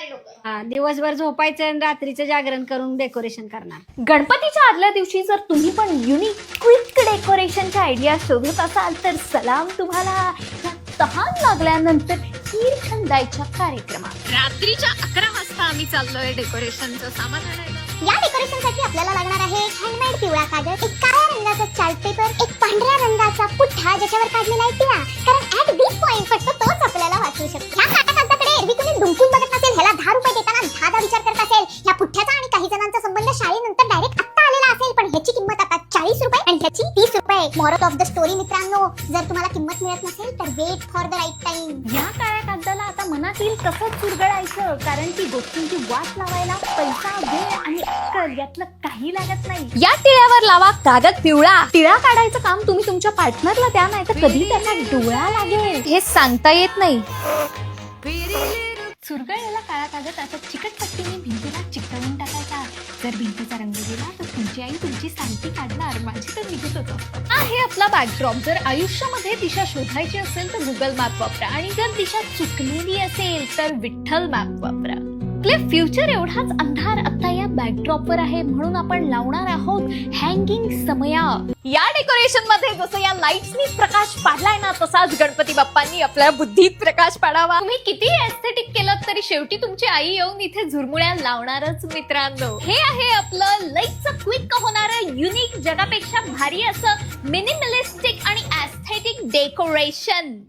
करणारे लोक. हा, दिवसभर झोपायचं आणि रात्रीचं जागरण करून डेकोरेशन करणार. गणपतीच्या आदल्या दिवशी जर तुम्ही पण युनिक क्विक डेकोरेशनच्या आयडिया शोधत असाल तर सलाम तुम्हाला. या तहान लागल्यानंतर खीर खंदायच्या कार्यक्रमात. रात्रीच्या अकरा वाजता आम्ही चाललोय डेकोरेशनचं सामान आणायला. या डेकोरेशनसाठी आपल्याला लागणार आहे हँडमेड पिवळा कागद एक काळ्या रंगाचा चार्ट पेपर एक पांढऱ्या रंगाचा पुठ्ठा ज्याच्यावर काढलेला आहे टिळा कारण डायरेक्ट आत्ता आलेला असेल पण ह्याची किंमत आता चाळीस रुपये आणि ह्याची तीस रुपये. मॉरल ऑफ द स्टोरी मित्रांनो जर तुम्हाला किंमत मिळत नसेल तर wait for the right time या काळ्या कागदाला आता मनात येईल कसं चुरगळायचं? कारण की गोष्टींची वाट लावायला पैसा वेळ आणि अक्कल यातलं काही लागत नाही. या टिळ्यावर लावा कागद पिवळा. टिळा काढायचं काम तुम्ही तुमच्या पार्टनरला द्या नाही तर कधी त्याचा डोळा लागेल. हे सांगता येत नाही. चुरगळलेला काळा कागद असा चिकट पट्टीने भिंतीला चिकटवून टाकायचा. जर भिंतीचा रंग गेला तर तुमची आई तुमची सांगती काढणार. माझी तर निघतच असतं. आहे आपला बॅकड्रॉप जर आयुष्यामध्ये दिशा शोधायची असेल तर गुगल मॅप वापरा. आणि जर दिशा चुकलेली असेल तर विठ्ठल मॅप वापरा. आपले फ्युचर एवढाच अंधार आता या बॅकड्रॉपवर आहे म्हणून आपण लावणार आहोत हँगिंग समया. या डेकोरेशनमध्ये जसं या लाईट्सनी प्रकाश पाडलाय ना तसाच गणपती बाप्पांनी आपल्या बुद्धीत प्रकाश पाडावा. तुम्ही किती एस्थेटिक केलं तरी शेवटी तुमची आई येऊन इथे झुरमुळ्या लावणारच मित्रांनो. हे आहे आपलं लईच क्विक होणार युनिक जगापेक्षा भारी असं मिनिमलिस्टिक आणि एस्थेटिक डेकोरेशन